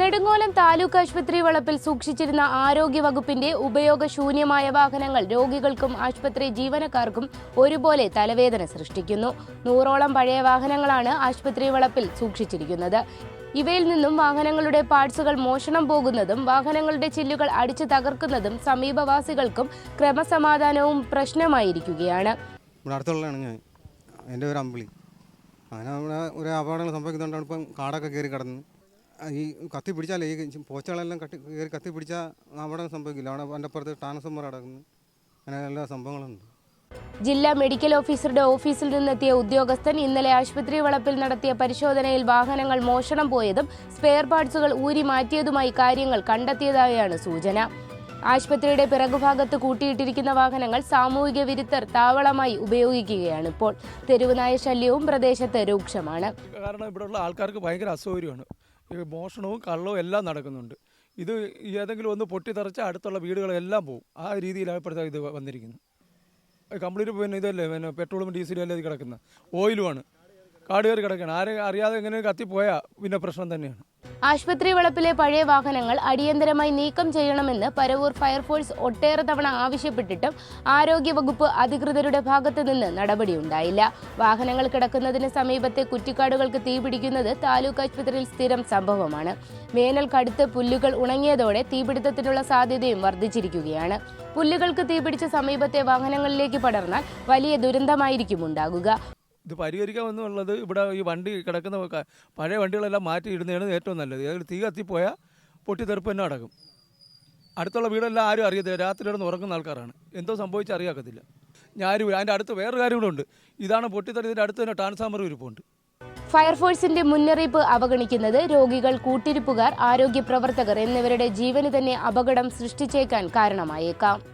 നെടുങ്ങോലം താലൂക്ക് ആശുപത്രി വളപ്പിൽ സൂക്ഷിച്ചിരുന്ന ആരോഗ്യ വകുപ്പിന്റെ ഉപയോഗശൂന്യമായ വാഹനങ്ങൾ രോഗികൾക്കും ആശുപത്രി ജീവനക്കാർക്കും ഒരുപോലെ തലവേദന സൃഷ്ടിക്കുന്നു. നൂറോളം പഴയ വാഹനങ്ങളാണ് ആശുപത്രി വളപ്പിൽ സൂക്ഷിച്ചിരിക്കുന്നത്. ഇവയിൽ നിന്നും വാഹനങ്ങളുടെ പാർട്സുകൾ മോഷണം പോകുന്നതും വാഹനങ്ങളുടെ ചില്ലുകൾ അടിച്ചു തകർക്കുന്നതും സമീപവാസികൾക്കും ക്രമസമാധാനവും പ്രശ്നമായിരിക്കുകയാണ്. എന്റെ ഒരു അമ്പിളി. അങ്ങനെ ഒരു അപകടങ്ങൾ സംഭവിക്കുന്നുണ്ടാണ് ഇപ്പം കാടൊക്കെ കയറി കിടന്ന്. ഈ കത്തി പിടിച്ചാലേ ഈ പോച്ചകളെല്ലാം കട്ടി കയറി കത്തി പിടിച്ചാൽ അവിടെ സംഭവിക്കില്ല. അവിടെ എന്റെ അപ്പുറത്ത് ട്രാൻസ്ഫോമർ അടക്കുന്നു അങ്ങനെ എല്ലാ സംഭവങ്ങളുണ്ട്. ജില്ലാ മെഡിക്കൽ ഓഫീസറുടെ ഓഫീസിൽ നിന്നെത്തിയ ഉദ്യോഗസ്ഥൻ ഇന്നലെ ആശുപത്രി വളപ്പിൽ നടത്തിയ പരിശോധനയിൽ വാഹനങ്ങൾ മോഷണം പോയതും സ്പെയർ പാർട്സുകൾ ഊരി മാറ്റിയതുമായി കാര്യങ്ങൾ കണ്ടെത്തിയതായാണ് സൂചന. ആശുപത്രിയുടെ പിറകുഭാഗത്ത് കൂട്ടിയിട്ടിരിക്കുന്ന വാഹനങ്ങൾ സാമൂഹിക വിരുദ്ധർ താവളമായി ഉപയോഗിക്കുകയാണ് ഇപ്പോൾ. തെരുവുനായ ശല്യവും പ്രദേശത്ത് രൂക്ഷമാണ്. കാരണം ഇവിടെയുള്ള ആൾക്കാർക്ക് ഭയങ്കര അസൗകര്യമാണ്. മോഷണവും കള്ളവും എല്ലാം നടക്കുന്നുണ്ട്. ഇത് ഏതെങ്കിലും ഒന്ന് പൊട്ടിത്തെറിച്ചാൽ അടുത്തുള്ള വീടുകളെല്ലാം പോകും ആ രീതിയിലാണ് ഇപ്പോഴത്തെ ഇത് വന്നിരിക്കുന്നത് കംപ്ലീറ്റ് പിന്നെ ഇതല്ലേ പിന്നെ പെട്രോളും ഡീസലും എല്ലാം ഇത് കിടക്കുന്നത് ഓയിലുമാണ്. കാട് കയറി കിടക്കുകയാണ് ആരെ അറിയാതെ എങ്ങനെ കത്തിപ്പോയാൽ പിന്നെ പ്രശ്നം തന്നെയാണ്. ആശുപത്രി വളപ്പിലെ പഴയ വാഹനങ്ങൾ അടിയന്തരമായി നീക്കം ചെയ്യണമെന്ന് പരവൂർ ഫയർഫോഴ്സ് ഒട്ടേറെ തവണ ആവശ്യപ്പെട്ടിട്ടും ആരോഗ്യവകുപ്പ് അധികൃതരുടെ ഭാഗത്തു നിന്ന് നടപടിയുണ്ടായില്ല. വാഹനങ്ങൾ കിടക്കുന്നതിന് സമീപത്തെ കുറ്റിക്കാടുകൾക്ക് തീപിടിക്കുന്നത് താലൂക്ക് ആശുപത്രിയിൽ സ്ഥിരം സംഭവമാണ്. വേനൽ കടുത്ത് പുല്ലുകൾ ഉണങ്ങിയതോടെ തീപിടുത്തത്തിനുള്ള സാധ്യതയും വർദ്ധിച്ചിരിക്കുകയാണ്. പുല്ലുകൾക്ക് തീപിടിച്ച സമീപത്തെ വാഹനങ്ങളിലേക്ക് പടർന്നാൽ വലിയ ദുരന്തമായിരിക്കും ഉണ്ടാകുക. ഇത് പരിഹരിക്കാമെന്നുള്ളത് ഇവിടെ ഈ വണ്ടി കിടക്കുന്ന പഴയ വണ്ടികളെല്ലാം മാറ്റി ഇടുന്നതാണ് ഏറ്റവും നല്ലത്. ഏതായാലും തീ കത്തിപ്പോയാൽ പൊട്ടിത്തെറിപ്പ് തന്നെ അടക്കും അടുത്തുള്ള വീടെല്ലാം ആരും അറിയത്തില്ല. രാത്രി കിടന്ന് ഉറങ്ങുന്ന ആൾക്കാരാണ്. എന്തോ സംഭവിച്ചാൽ അറിയാക്കത്തില്ല. ഞാനും അതിന്റെ അടുത്ത് വേറെ കാര്യം കൂടെ ഉണ്ട്. ഇതാണ് പൊട്ടിത്തെറിയതിന്റെ അടുത്ത് തന്നെ ട്രാൻസ്ഫോമർ ഇരിപ്പുണ്ട്. ഫയർഫോഴ്സിന്റെ മുന്നറിയിപ്പ് അവഗണിക്കുന്നത് രോഗികൾ കൂട്ടിരിപ്പുകാർ ആരോഗ്യ പ്രവർത്തകർ എന്നിവരുടെ ജീവന് തന്നെ അപകടം സൃഷ്ടിച്ചേക്കാൻ കാരണമായേക്കാം.